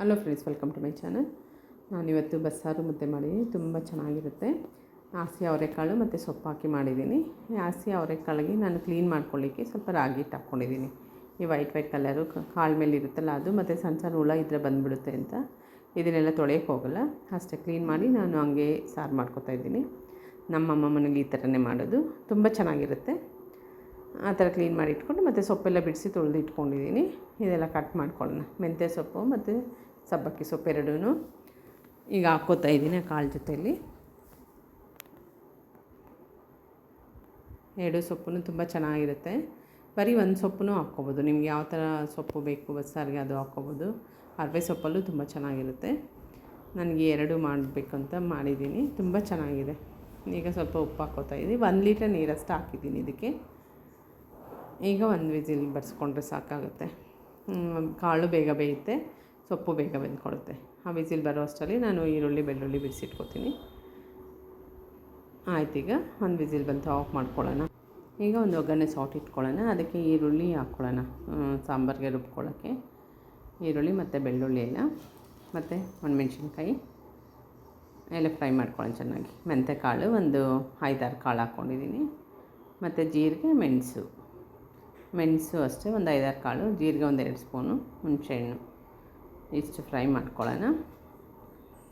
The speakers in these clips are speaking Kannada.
Hello friends welcome to my channel ನಾನಿವತ್ತು ಬಸ್ಸಾರು ಮುದ್ದೆ ಮಾಡಿದ್ದೀನಿ. ತುಂಬ ಚೆನ್ನಾಗಿರುತ್ತೆ. ಹಾಸಿ ಅವರೆಕಾಳು ಮತ್ತು ಸೊಪ್ಪು ಹಾಕಿ ಮಾಡಿದ್ದೀನಿ. ಹಾಸಿ ಅವರೆಕಾಳಿಗೆ ನಾನು ಕ್ಲೀನ್ ಮಾಡ್ಕೊಳ್ಳಿಕ್ಕೆ ಸ್ವಲ್ಪ ರಾಗಿ ಹಿಟ್ಟು ಹಾಕ್ಕೊಂಡಿದ್ದೀನಿ. ಈ ವೈಟ್ ವೈಟ್ ಕಲರು ಕಾಳು ಮೇಲೆ ಇರುತ್ತಲ್ಲ ಅದು ಮತ್ತು ಸಣ್ಣ ಸಣ್ಣ ಹುಳ ಇದ್ದರೆ ಬಂದುಬಿಡುತ್ತೆ ಅಂತ. ಇದನ್ನೆಲ್ಲ ತೊಳೆಯೋಕ್ಕೆ ಹೋಗಲ್ಲ. ಅಷ್ಟೇ ಕ್ಲೀನ್ ಮಾಡಿ ನಾನು ಹಂಗೆ ಸಾರು ಮಾಡ್ಕೊತಾ ಇದ್ದೀನಿ. ನಮ್ಮಮ್ಮ ಮನೇಲಿ ಈ ಥರನೇ ಮಾಡೋದು. ತುಂಬ ಚೆನ್ನಾಗಿರುತ್ತೆ. ಆ ಥರ ಕ್ಲೀನ್ ಮಾಡಿ ಇಟ್ಕೊಂಡು ಮತ್ತು ಸೊಪ್ಪೆಲ್ಲ ಬಿಡಿಸಿ ತೊಳೆದು ಇಟ್ಕೊಂಡಿದ್ದೀನಿ. ಇದೆಲ್ಲ ಕಟ್ ಮಾಡ್ಕೊಳ್ಳೋಣ. ಮೆಂತ್ಯ ಸೊಪ್ಪು ಮತ್ತು ಸಬ್ಬಕ್ಕಿ ಸೊಪ್ಪು ಎರಡೂ ಈಗ ಹಾಕ್ಕೋತಾ ಇದ್ದೀನಿ ಕಾಳು ಜೊತೆಯಲ್ಲಿ. ಎರಡು ಸೊಪ್ಪು ತುಂಬ ಚೆನ್ನಾಗಿರುತ್ತೆ. ಬರೀ ಒಂದು ಸೊಪ್ಪು ಹಾಕ್ಕೊಬೋದು. ನಿಮ್ಗೆ ಯಾವ ಥರ ಸೊಪ್ಪು ಬೇಕು ಬಸ್ಸಾರಿಗೆ ಅದು ಹಾಕ್ಕೋಬೋದು. ಅರವೆ ಸೊಪ್ಪಲ್ಲೂ ತುಂಬ ಚೆನ್ನಾಗಿರುತ್ತೆ. ನನಗೆ ಎರಡು ಮಾಡಬೇಕು ಅಂತ ಮಾಡಿದ್ದೀನಿ. ತುಂಬ ಚೆನ್ನಾಗಿದೆ. ಈಗ ಸ್ವಲ್ಪ ಉಪ್ಪು ಹಾಕೋತಾ ಇದ್ದೀನಿ. ಒಂದು ಲೀಟರ್ ನೀರಷ್ಟು ಹಾಕಿದ್ದೀನಿ ಇದಕ್ಕೆ. ಈಗ ಒಂದು ವಿಸಿಲ್ ಬರ್ಸ್ಕೊಂಡ್ರೆ ಸಾಕಾಗುತ್ತೆ. ಕಾಳು ಬೇಗ ಬೇಯುತ್ತೆ. ಸೊಪ್ಪು ಬೇಗ ಬೆಂದ್ಕೊಳುತ್ತೆ ಆ ವಿಸಿಲ್ ಬರೋ ಅಷ್ಟರಲ್ಲಿ ನಾನು ಈರುಳ್ಳಿ, ಬೆಳ್ಳುಳ್ಳಿ ಬಿಡಿಸಿಟ್ಕೋತೀನಿ. ಆಯ್ತು ಈಗ ಒಂದು ವಿಸಿಲ್ ಬಂತು, ಆಫ್ ಮಾಡ್ಕೊಳ್ಳೋಣ. ಈಗ ಒಂದು ಒಗ್ಗರಣೆ ಸಾಟ್ ಇಟ್ಕೊಳ್ಳೋಣ. ಅದಕ್ಕೆ ಈರುಳ್ಳಿ ಹಾಕ್ಕೊಳ್ಳೋಣ. ಸಾಂಬಾರಿಗೆ ರುಬ್ಕೊಳ್ಳೋಕ್ಕೆ. ಈರುಳ್ಳಿ ಮತ್ತು ಬೆಳ್ಳುಳ್ಳಿ ಎಲ್ಲ. ಮತ್ತು ಒಣಮೆಣ್ಸಿನ್ಕಾಯಿ ಎಲ್ಲ ಫ್ರೈ ಮಾಡ್ಕೊಳ್ಳೋಣ ಚೆನ್ನಾಗಿ. ಮೆಂತೆ ಕಾಳು ಒಂದು ಐದಾರು ಕಾಳು ಹಾಕ್ಕೊಂಡಿದ್ದೀನಿ. ಮತ್ತು ಜೀರಿಗೆ, ಮೆಣಸು. ಮೆಣಸು ಅಷ್ಟೇ, ಒಂದು ಐದಾರು ಕಾಳು. ಜೀರಿಗೆ ಒಂದು ಎರಡು ಸ್ಪೂನು. ಹುಣಸೆಹಣ್ಣು. ಇಷ್ಟು ಫ್ರೈ ಮಾಡ್ಕೊಳ್ಳೋಣ.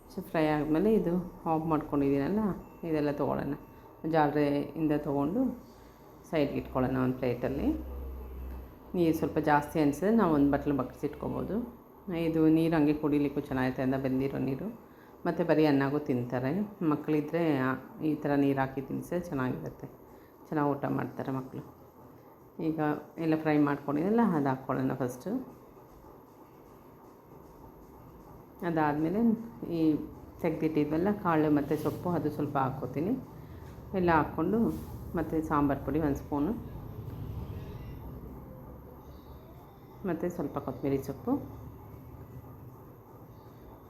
ಇಷ್ಟು ಫ್ರೈ ಆದಮೇಲೆ ಇದು ಆಫ್ ಮಾಡ್ಕೊಂಡಿದ್ದೀನಲ್ಲ, ಇದೆಲ್ಲ ತೊಗೊಳ್ಳೋಣ. ಜಾಲರೆಯಿಂದ ತೊಗೊಂಡು ಸೈಡ್ಗೆ ಇಟ್ಕೊಳ್ಳೋಣ ಒಂದು ಪ್ಲೇಟಲ್ಲಿ. ನೀರು ಸ್ವಲ್ಪ ಜಾಸ್ತಿ ಅನಿಸಿದ್ರೆ ನಾವು ಒಂದು ಬಟ್ಲು ಬಗ್ಸಿಟ್ಕೊಬೋದು ಇದು ನೀರು ಹಂಗೆ ಕುಡಿಲಿಕ್ಕೂ ಚೆನ್ನಾಗಿರುತ್ತೆ ಅಂತ ಬೆಂದಿರೋ ನೀರು. ಮತ್ತು ಬರೀ ಅನ್ನಾಗೂ ತಿಂತಾರೆ. ಮಕ್ಕಳಿದ್ರೆ ಈ ಥರ ನೀರು ಹಾಕಿ ತಿನ್ನಿಸಿದ್ರೆ ಚೆನ್ನಾಗಿರುತ್ತೆ. ಚೆನ್ನಾಗಿ ಊಟ ಮಾಡ್ತಾರೆ ಮಕ್ಕಳು. ಈಗ ಎಲ್ಲ ಫ್ರೈ ಮಾಡ್ಕೊಂಡಿದ್ದೆಲ್ಲ ಅದು ಹಾಕ್ಕೊಳ್ಳೋಣ ಫಸ್ಟು ಅದಾದಮೇಲೆ ಈ ತೆಗೆದಿಟ್ಟಿದ್ವಲ್ಲ, ಕಾಳು ಮತ್ತು ಸೊಪ್ಪು ಅದು ಸ್ವಲ್ಪ ಹಾಕ್ಕೋತೀನಿ. ಎಲ್ಲ ಹಾಕ್ಕೊಂಡು ಮತ್ತು ಸಾಂಬಾರು ಪುಡಿ ಒಂದು ಸ್ಪೂನು. ಮತ್ತು ಸ್ವಲ್ಪ ಕೊತ್ತಂಬರಿ ಸೊಪ್ಪು.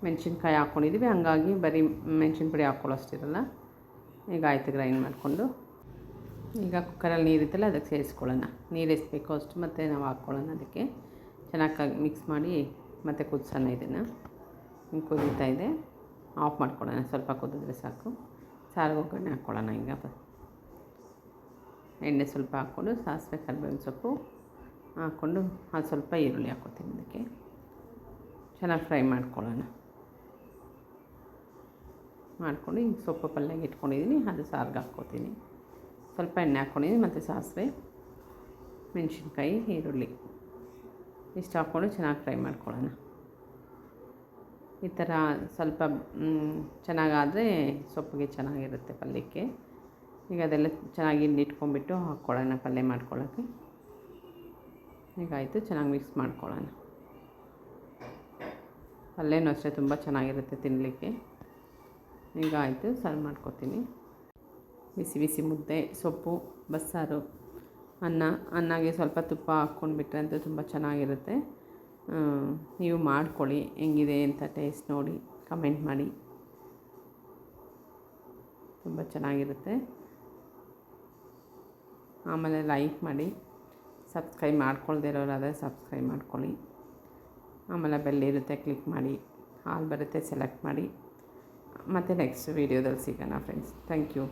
ಮೆಣಸಿನ್ಕಾಯಿ ಹಾಕ್ಕೊಂಡಿದ್ದೀವಿ ಹಂಗಾಗಿ ಬರೀ ಮೆಣಸಿನ ಪುಡಿ ಹಾಕ್ಕೊಳ್ಳೋಷ್ಟಿರಲ್ಲ ಈಗ ಆಯಿತು ಗ್ರೈಂಡ್ ಮಾಡಿಕೊಂಡು. ಈಗ ಕುಕ್ಕರಲ್ಲಿ ನೀರಿತ್ತಲ್ಲ ಅದಕ್ಕೆ ಸೇರಿಸ್ಕೊಳ್ಳೋಣ. ನೀರು ಎಷ್ಟು ಅಷ್ಟು ಮತ್ತು ನಾವು ಹಾಕ್ಕೊಳ್ಳೋಣ ಅದಕ್ಕೆ. ಚೆನ್ನಾಗಿ ಮಿಕ್ಸ್ ಮಾಡಿ ಮತ್ತು ಕುದಿಸೋಣ ಇದನ್ನು. ಕುದೀತಾ ಇದೆ. ಆಫ್ ಮಾಡ್ಕೊಳ್ಳೋಣ. ಸ್ವಲ್ಪ ಕುದಿದ್ರೆ ಸಾಕು. ಸಾರಿಗೆ ಒಗ್ಗರಣೆ ಹಾಕ್ಕೊಳ್ಳೋಣ ಈಗ. ಎಣ್ಣೆ ಸ್ವಲ್ಪ ಹಾಕ್ಕೊಂಡು ಸಾಸಿವೆ, ಕರಿಬೇವಿನ ಸೊಪ್ಪು ಹಾಕ್ಕೊಂಡು ಅದು ಸ್ವಲ್ಪ ಈರುಳ್ಳಿ ಹಾಕ್ಕೊತೀನಿ ಅದಕ್ಕೆ ಚೆನ್ನಾಗಿ ಫ್ರೈ ಮಾಡ್ಕೊಳ್ಳೋಣ. ಮಾಡ್ಕೊಂಡು ಈಗ ಸೊಪ್ಪು ಪಲ್ಯಗೆ ಇಟ್ಕೊಂಡಿದ್ದೀನಿ ಅದು ಸಾರಿಗೆ ಹಾಕ್ಕೊತೀನಿ. ಸ್ವಲ್ಪ ಎಣ್ಣೆ ಹಾಕ್ಕೊಂಡಿದ್ದೀನಿ ಮತ್ತು ಸಾಸಿವೆ, ಮೆಣಸಿನ್ಕಾಯಿ, ಈರುಳ್ಳಿ. ಇಷ್ಟು ಹಾಕ್ಕೊಂಡು ಚೆನ್ನಾಗಿ ಫ್ರೈ ಮಾಡ್ಕೊಳ್ಳೋಣ. ಈ ಥರ ಸ್ವಲ್ಪ ಚೆನ್ನಾಗಾದರೆ ಸೊಪ್ಪಿಗೆ ಚೆನ್ನಾಗಿರುತ್ತೆ ಪಲ್ಯಕ್ಕೆ. ಈಗ ಅದೆಲ್ಲ ಚೆನ್ನಾಗಿ ಇಟ್ಕೊಂಡ್ಬಿಟ್ಟು ಹಾಕ್ಕೊಳ್ಳೋಣ, ಪಲ್ಯ ಮಾಡ್ಕೊಳ್ಳೋಕ್ಕೆ ಈಗ ಆಯಿತು, ಚೆನ್ನಾಗಿ ಮಿಕ್ಸ್ ಮಾಡ್ಕೊಳ್ಳೋಣ. ಪಲ್ಯನೂ ಅಷ್ಟೇ ತುಂಬ ಚೆನ್ನಾಗಿರುತ್ತೆ ತಿನ್ನಲಿಕ್ಕೆ. ಈಗ ಆಯಿತು, ಸರ್ವ್ ಮಾಡ್ಕೊತೀನಿ. ಬಿಸಿ ಬಿಸಿ ಮುದ್ದೆ, ಸೊಪ್ಪು, ಬಸ್ಸಾರು, ಅನ್ನ. ಅನ್ನಗೆ ಸ್ವಲ್ಪ ತುಪ್ಪ ಹಾಕ್ಕೊಂಡ್ಬಿಟ್ರೆ ಅಂತೂ ತುಂಬ ಚೆನ್ನಾಗಿರುತ್ತೆ. ನೀವು ಮಾಡ್ಕೊಳ್ಳಿ, ಹೆಂಗಿದೆ ಅಂತ ಟೇಸ್ಟ್ ನೋಡಿ ಕಮೆಂಟ್ ಮಾಡಿ. ತುಂಬ ಚೆನ್ನಾಗಿರುತ್ತೆ. ಆಮೇಲೆ ಲೈಕ್ ಮಾಡಿ. ಸಬ್ಸ್ಕ್ರೈಬ್ ಮಾಡ್ಕೊಳ್ದೇ ಇರೋರಾದರೆ ಸಬ್ಸ್ಕ್ರೈಬ್ ಮಾಡ್ಕೊಳ್ಳಿ. ಆಮೇಲೆ ಬೆಲ್ ಇರುತ್ತೆ ಕ್ಲಿಕ್ ಮಾಡಿ. ಹಾಲ್ ಬರುತ್ತೆ ಸೆಲೆಕ್ಟ್ ಮಾಡಿ. ಮತ್ತು ನೆಕ್ಸ್ಟ್ ವೀಡಿಯೋದಲ್ಲಿ ಸಿಗೋಣ ಫ್ರೆಂಡ್ಸ್ ಥ್ಯಾಂಕ್ ಯು